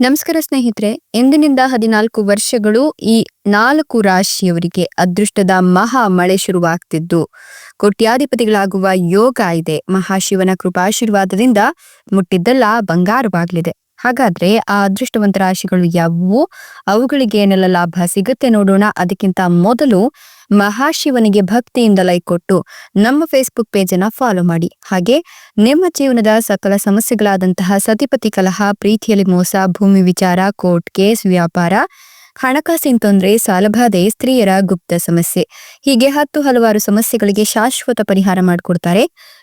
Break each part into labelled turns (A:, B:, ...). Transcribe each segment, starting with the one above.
A: ನಮಸ್ಕಾರ ಸ್ನೇಹಿತರೆ ಎಂದಿನಿಂದ ಹದಿನಾಲ್ಕು ವರ್ಷಗಳು ಈ ನಾಲ್ಕು ರಾಶಿಯವರಿಗೆ ಅದೃಷ್ಟದ ಮಹಾ ಮಳೆ ಶುರುವಾಗ್ತಿದ್ದು. ಕೋಟ್ಯಾಧಿಪತಿಗಳಾಗುವ ಯೋಗ ಇದೆ, ಮಹಾಶಿವನ ಕೃಪಾಶೀರ್ವಾದದಿಂದ ಮುಟ್ಟಿದ್ದೆಲ್ಲ ಬಂಗಾರವಾಗಲಿದೆ. ಹಾಗಾದ್ರೆ ಆ ಅದೃಷ್ಟವಂತ ರಾಶಿಗಳು ಯಾವುವು? ಅವುಗಳಿಗೆ ಏನೆಲ್ಲ ಲಾಭ ಸಿಗುತ್ತೆ ನೋಡೋಣ. ಅದಕ್ಕಿಂತ ಮೊದಲು ಮಹಾಶಿವನಿಗೆ ಭಕ್ತಿಯಿಂದ ಲೈಕ್ ಕೊಟ್ಟು ನಮ್ಮ ಫೇಸ್ಬುಕ್ ಪೇಜ್ ಫಾಲೋ ಮಾಡಿ. ಹಾಗೆ ನಿಮ್ಮ ಜೀವನದ ಸಕಲ ಸಮಸ್ಯೆಗಳಾದಂತಹ ಸತಿಪತಿ ಕಲಹ, ಪ್ರೀತಿಯಲ್ಲಿ ಮೋಸ, ಭೂಮಿ ವಿಚಾರ ಕೋರ್ಟ್ ಕೇಸ್ ವ್ಯಾಪಾರ ಹಣಕಾಸಿನ ತೊಂದರೆ ಸಾಲಬಾಧೆ ಸ್ತ್ರೀಯರ ಗುಪ್ತ ಸಮಸ್ಯೆ. ಹೀಗೆ ಹತ್ತು ಹಲವಾರು ಸಮಸ್ಯೆಗಳಿಗೆ ಶಾಶ್ವತ ಪರಿಹಾರ ಮಾಡಿಕೊಡ್ತಾರೆ.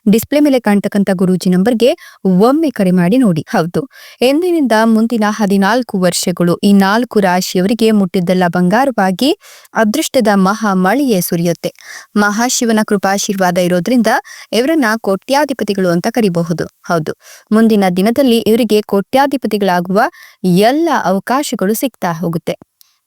A: ಡಿಸ್ಪ್ಲೇ ಮೇಲೆ ಕಾಣ್ತಕ್ಕಂಥ ಗುರೂಜಿ ನಂಬರ್ಗೆ ಒಮ್ಮೆ ಕರೆ ಮಾಡಿ ನೋಡಿ. ಹೌದು. ಎಂದಿನಿಂದ ಮುಂದಿನ ಹದಿನಾಲ್ಕು ವರ್ಷಗಳು ಈ ನಾಲ್ಕು ರಾಶಿಯವರಿಗೆ ಮುಟ್ಟಿದ್ದೆಲ್ಲ ಬಂಗಾರವಾಗಿ ಅದೃಷ್ಟದ ಮಹಾ ಮಳೆಯೇ ಸುರಿಯುತ್ತೆ. ಮಹಾಶಿವನ ಕೃಪಾಶೀರ್ವಾದ ಇರೋದ್ರಿಂದ ಇವರನ್ನ ಕೋಟ್ಯಾಧಿಪತಿಗಳು ಅಂತ ಕರಿಬಹುದು. ಹೌದು. ಮುಂದಿನ ದಿನದಲ್ಲಿ ಇವರಿಗೆ ಕೋಟ್ಯಾಧಿಪತಿಗಳಾಗುವ ಎಲ್ಲ ಅವಕಾಶಗಳು ಸಿಗ್ತಾ ಹೋಗುತ್ತೆ.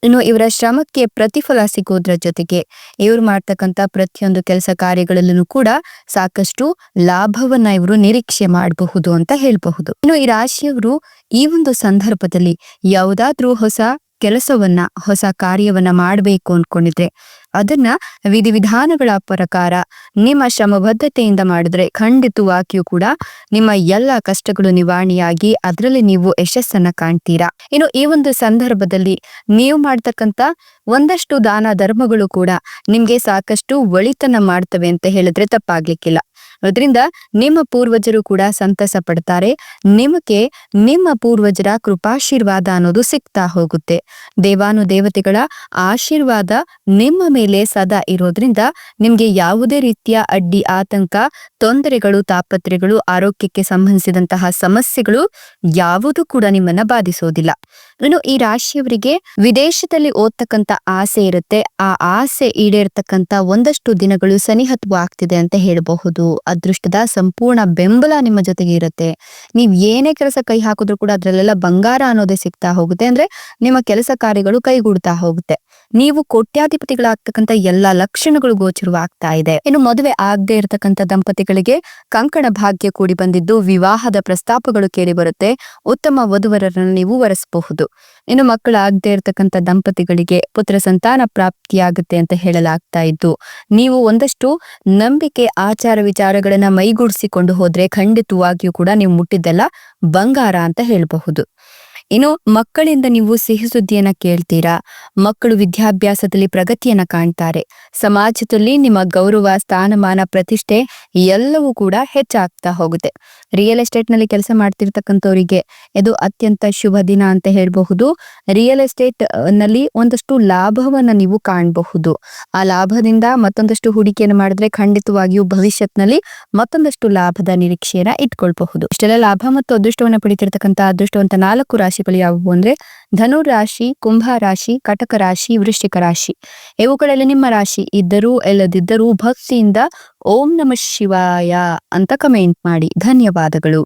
A: ಇನ್ನು ಇವರ ಶ್ರಮಕ್ಕೆ ಪ್ರತಿಫಲ ಸಿಗೋದ್ರ ಜೊತೆಗೆ ಇವರು ಮಾಡ್ತಕ್ಕಂಥ ಪ್ರತಿಯೊಂದು ಕೆಲಸ ಕಾರ್ಯಗಳಲ್ಲೂ ಕೂಡ ಸಾಕಷ್ಟು ಲಾಭವನ್ನ ಇವರು ನಿರೀಕ್ಷೆ ಮಾಡಬಹುದು ಅಂತ ಹೇಳ್ಬಹುದು. ಇನ್ನು ಈ ರಾಶಿಯವರು ಈ ಒಂದು ಸಂದರ್ಭದಲ್ಲಿ ಯಾವುದಾದ್ರೂ ಹೊಸ ಕೆಲಸವನ್ನ, ಹೊಸ ಕಾರ್ಯವನ್ನ ಮಾಡಬೇಕು ಅನ್ಕೊಂಡಿದ್ರೆ ಅದನ್ನ ವಿಧಿವಿಧಾನಗಳ ಪ್ರಕಾರ ನಿಮ್ಮ ಶ್ರಮಬದ್ಧತೆಯಿಂದ ಮಾಡಿದ್ರೆ ಖಂಡಿತವಾಗಿಯೂ ಕೂಡ ನಿಮ್ಮ ಎಲ್ಲ ಕಷ್ಟಗಳು ನಿವಾರಣೆಯಾಗಿ ಅದರಲ್ಲಿ ನೀವು ಯಶಸ್ಸನ್ನ ಕಾಣ್ತೀರಾ. ಇನ್ನು ಈ ಒಂದು ಸಂದರ್ಭದಲ್ಲಿ ನೀವು ಮಾಡ್ತಕ್ಕಂತ ಒಂದಷ್ಟು ದಾನ ಧರ್ಮಗಳು ಕೂಡ ನಿಮ್ಗೆ ಸಾಕಷ್ಟು ಒಳಿತನ ಮಾಡ್ತವೆ ಅಂತ ಹೇಳಿದ್ರೆ ತಪ್ಪಾಗ್ಲಿಕ್ಕಿಲ್ಲ. ಅದರಿಂದ ನಿಮ್ಮ ಪೂರ್ವಜರು ಕೂಡ ಸಂತಸ ಪಡ್ತಾರೆ. ನಿಮಗೆ ನಿಮ್ಮ ಪೂರ್ವಜರ ಕೃಪಾಶೀರ್ವಾದ ಅನ್ನೋದು ಸಿಗ್ತಾ ಹೋಗುತ್ತೆ. ದೇವಾನು ದೇವತೆಗಳ ಆಶೀರ್ವಾದ ನಿಮ್ಮ ಮೇಲೆ ಸದಾ ಇರೋದ್ರಿಂದ ನಿಮ್ಗೆ ಯಾವುದೇ ರೀತಿಯ ಅಡ್ಡಿ, ಆತಂಕ, ತೊಂದರೆಗಳು, ತಾಪತ್ರೆಗಳು, ಆರೋಗ್ಯಕ್ಕೆ ಸಂಬಂಧಿಸಿದಂತಹ ಸಮಸ್ಯೆಗಳು ಯಾವುದು ಕೂಡ ನಿಮ್ಮನ್ನ ಬಾಧಿಸೋದಿಲ್ಲ. ಇನ್ನು ಈ ರಾಶಿಯವರಿಗೆ ವಿದೇಶದಲ್ಲಿ ಓದ್ತಕ್ಕಂತ ಆಸೆ ಇರುತ್ತೆ. ಆ ಆಸೆ ಈಡೇರ್ತಕ್ಕಂಥ ಒಂದಷ್ಟು ದಿನಗಳು ಸನಿಹತ್ವ ಆಗ್ತಿದೆ ಅಂತ ಹೇಳಬಹುದು. ಅದೃಷ್ಟದ ಸಂಪೂರ್ಣ ಬೆಂಬಲ ನಿಮ್ಮ ಜೊತೆಗೆ ಇರುತ್ತೆ. ನೀವ್ ಏನೇ ಕೆಲಸ ಕೈ ಹಾಕಿದ್ರು ಕೂಡ ಅದ್ರಲ್ಲೆಲ್ಲ ಬಂಗಾರ ಅನ್ನೋದೇ ಸಿಗ್ತಾ ಹೋಗುತ್ತೆ. ಅಂದ್ರೆ ನಿಮ್ಮ ಕೆಲಸ ಕಾರ್ಯಗಳು ಕೈಗೂಡ್ತಾ ಹೋಗುತ್ತೆ. ನೀವು ಕೋಟ್ಯಾಧಿಪತಿಗಳಾಗ್ತಕ್ಕಂಥ ಎಲ್ಲಾ ಲಕ್ಷಣಗಳು ಗೋಚರವಾಗ್ತಾ ಇದೆ. ಇನ್ನು ಮದುವೆ ಆಗದೆ ಇರತಕ್ಕಂತ ದಂಪತಿಗಳಿಗೆ ಕಂಕಣ ಭಾಗ್ಯ ಕೂಡಿ ಬಂದಿದ್ದು ವಿವಾಹದ ಪ್ರಸ್ತಾಪಗಳು ಕೇಳಿ ಬರುತ್ತೆ. ಉತ್ತಮ ವಧುವರರನ್ನು ನೀವು ವರೆಸಬಹುದು. ಇನ್ನು ಮಕ್ಕಳಾಗದೆ ಇರತಕ್ಕಂತ ದಂಪತಿಗಳಿಗೆ ಪುತ್ರ ಸಂತಾನ ಪ್ರಾಪ್ತಿಯಾಗುತ್ತೆ ಅಂತ ಹೇಳಲಾಗ್ತಾ ಇದ್ದು, ನೀವು ಒಂದಷ್ಟು ನಂಬಿಕೆ ಆಚಾರ ವಿಚಾರಗಳನ್ನ ಮೈಗೂಡಿಸಿಕೊಂಡು ಹೋದ್ರೆ ಖಂಡಿತವಾಗಿಯೂ ಕೂಡ ನೀವು ಮುಟ್ಟಿದ್ದೆಲ್ಲ ಬಂಗಾರ ಅಂತ ಹೇಳಬಹುದು. ಇನ್ನು ಮಕ್ಕಳಿಂದ ನೀವು ಸಿಹಿ ಸುದ್ದಿಯನ್ನ ಕೇಳ್ತೀರಾ? ಮಕ್ಕಳು ವಿದ್ಯಾಭ್ಯಾಸದಲ್ಲಿ ಪ್ರಗತಿಯನ್ನ ಕಾಣ್ತಾರೆ. ಸಮಾಜದಲ್ಲಿ ನಿಮ್ಮ ಗೌರವ, ಸ್ಥಾನಮಾನ, ಪ್ರತಿಷ್ಠೆ ಎಲ್ಲವೂ ಕೂಡ ಹೆಚ್ಚಾಗ್ತಾ ಹೋಗುತ್ತೆ. ರಿಯಲ್ ಎಸ್ಟೇಟ್ನಲ್ಲಿ ಕೆಲಸ ಮಾಡ್ತಿರ್ತಕ್ಕಂಥವರಿಗೆ ಇದು ಅತ್ಯಂತ ಶುಭ ದಿನ ಅಂತ ಹೇಳಬಹುದು. ರಿಯಲ್ ಎಸ್ಟೇಟ್ನಲ್ಲಿ ಒಂದಷ್ಟು ಲಾಭವನ್ನ ನೀವು ಕಾಣಬಹುದು. ಆ ಲಾಭದಿಂದ ಮತ್ತೊಂದಷ್ಟು ಹೂಡಿಕೆಯನ್ನು ಮಾಡಿದ್ರೆ ಖಂಡಿತವಾಗಿಯೂ ಭವಿಷ್ಯತ್ನಲ್ಲಿ ಮತ್ತೊಂದಷ್ಟು ಲಾಭದ ನಿರೀಕ್ಷೆಯನ್ನ ಇಟ್ಕೊಳ್ಬಹುದು. ಇಷ್ಟೆಲ್ಲ ಲಾಭ ಮತ್ತು ಅದೃಷ್ಟವನ್ನ ಪಡಿತಿರ್ತಕ್ಕಂಥ ಅದೃಷ್ಟವಂತ ನಾಲ್ಕು ರಾಶಿಗಳು ಯಾವುವು ಅಂದ್ರೆ ಧನು ರಾಶಿ, ಕುಂಭ ರಾಶಿ, ಕಟಕ ರಾಶಿ, ವೃಶ್ಚಿಕ ರಾಶಿ. ಇವುಗಳಲ್ಲಿ ನಿಮ್ಮ ರಾಶಿ ಇದ್ದರೂ ಇಲ್ಲದಿದ್ದರೂ ಭಕ್ತಿಯಿಂದ ಓಂ ನಮ ಶಿವಾಯ ಅಂತ ಕಮೆಂಟ್ ಮಾಡಿ. ಧನ್ಯವಾದಗಳು.